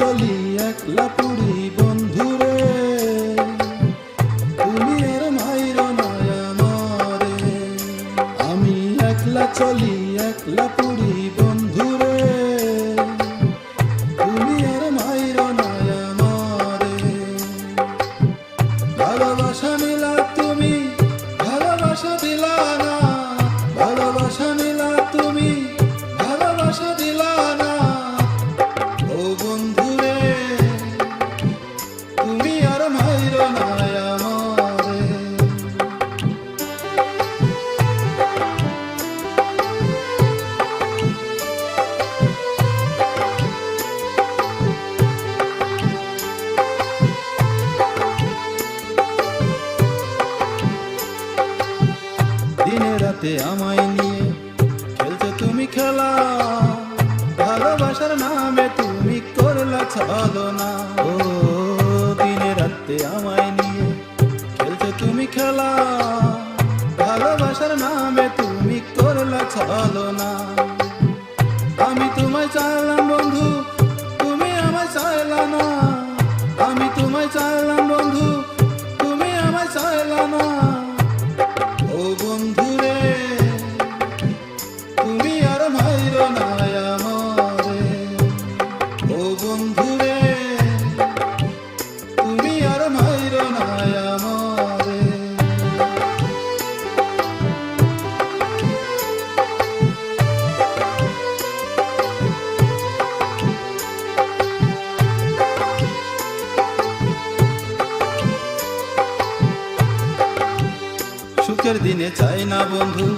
চলি একলা পুরি বন্ধুরে। তুমি এর মাইর নয়ামারে আমি একলা চলি একলা পুরি বন্ধু রাতে আমায় নিয়ে খেলছো তুমি খেলা। ভালোবাসার নামে তুমি করলা ছলনা। ও, দিনে রাতে আমায় নিয়ে খেলছো তুমি খেলা। ভালোবাসার নামে তুমি করলা ছলনা। আমি তোমায় চাইলাম তুমি আর সুখের দিনে চাই না বন্ধু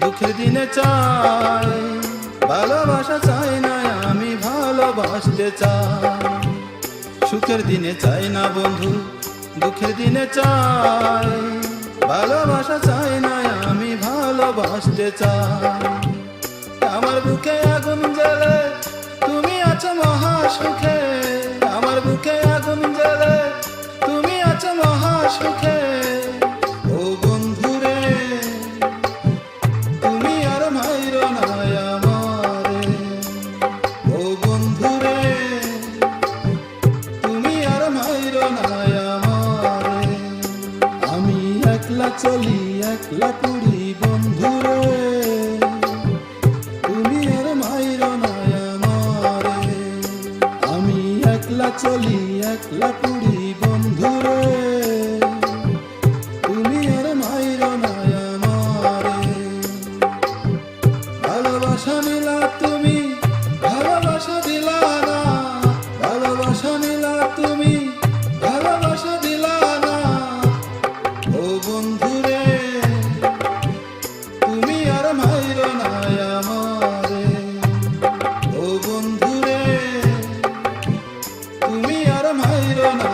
দুঃখের দিনে চাই। ভালোবাসতে চাই সুখের দিনে চাই না বন্ধু, দুঃখের দিনে চাই ভালোবাসা চাই না, আমি ভালোবাসতে চাই। আমার বুকে আগুন জ্বলে, তুমি আছো মহা একলা চলি একলা পুরি বন্ধু রে। তুমি আর মাইর না আমারে। আমি একলা চলি একলা পুরি বন্ধু রে। তুমি আর মাইর না আমারে। ভালোবাসা নিলা তুমি, ভালোবাসা দিলা না। ভালোবাসা নিলা তুমি ভালোবাসা তুমি আর মাইর না